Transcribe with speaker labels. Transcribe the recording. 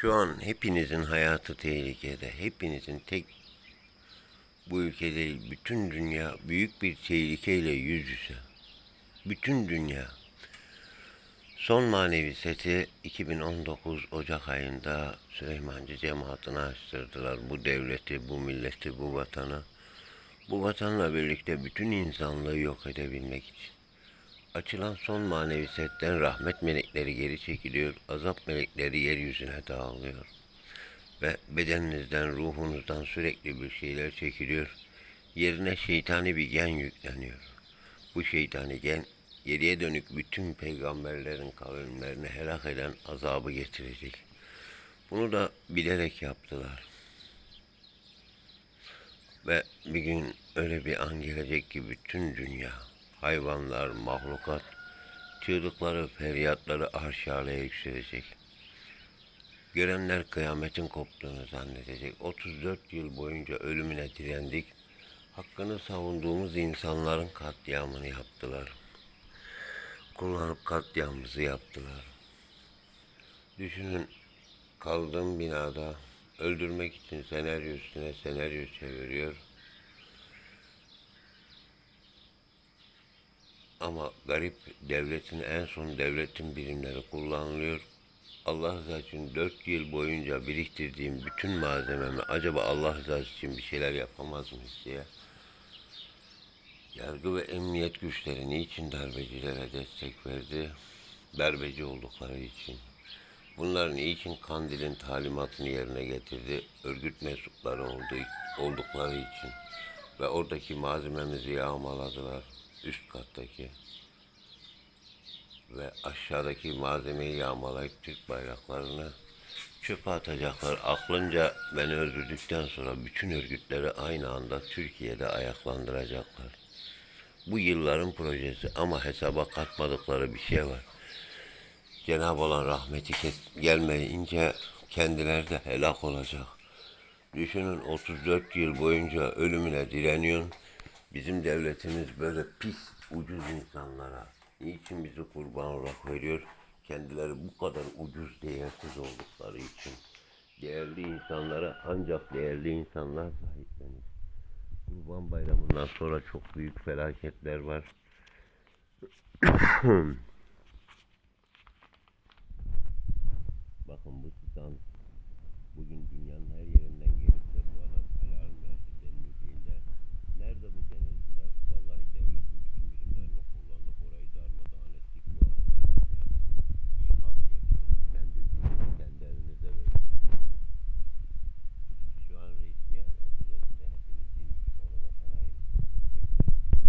Speaker 1: Şu an hepinizin hayatı tehlikede. Hepinizin tek bu ülke değil, bütün dünya büyük bir tehlikeyle yüz yüze. Bütün dünya. Son manevi seti 2019 Ocak ayında Süleymancı cemaatine açtırdılar. Bu devleti, bu milleti, bu vatanı. Bu vatanla birlikte bütün insanlığı yok edebilmek için. Açılan son manevi setten rahmet melekleri geri çekiliyor, azap melekleri yeryüzüne dağılıyor. Ve bedeninizden, ruhunuzdan sürekli bir şeyler çekiliyor. Yerine şeytani bir gen yükleniyor. Bu şeytani gen geriye dönük bütün peygamberlerin kavimlerini helak eden azabı getirecek. Bunu da bilerek yaptılar. Ve bir gün öyle bir an gelecek ki bütün dünya, hayvanlar, mahlukat, çığlıkları, feryatları arşaleye yükselecek. Görenler kıyametin koptuğunu zannedecek. 34 yıl boyunca ölümüne direndik. Hakkını savunduğumuz insanların katliamını yaptılar. Kullanıp katliamımızı yaptılar. Düşünün kaldığım binada öldürmek için senaryo üstüne senaryo çeviriyor. Ama garip devletin en son devletin birimleri kullanılıyor. Allah rızası için 4 yıl boyunca biriktirdiğim bütün malzememi acaba Allah rızası için bir şeyler yapamaz mıyız diye. Yargı ve emniyet güçleri niçin darbecilere destek verdi? Darbeci oldukları için. Bunlar niçin Kandil'in talimatını yerine getirdi? Örgüt mensupları olduğu, oldukları için. Ve oradaki malzememizi yağmaladılar. Üst kattaki. Ve aşağıdaki malzemeyi yağmalayıp Türk bayraklarını çöpe atacaklar. Aklınca beni öldürdükten sonra bütün örgütleri aynı anda Türkiye'de ayaklandıracaklar. Bu yılların projesi ama hesaba katmadıkları bir şey var. Cenab-ı Allah'ın rahmeti gelmeyince kendileri de helak olacak. Düşünün 34 yıl boyunca ölümüne direniyorsun. Bizim devletimiz böyle pis, ucuz insanlara niçin bizi kurban olarak veriyor? Kendileri bu kadar ucuz, değersiz oldukları için. Değerli insanlara ancak değerli insanlar sahiplenir. Kurban Bayramı'ndan sonra çok büyük felaketler var. Bakın bu titan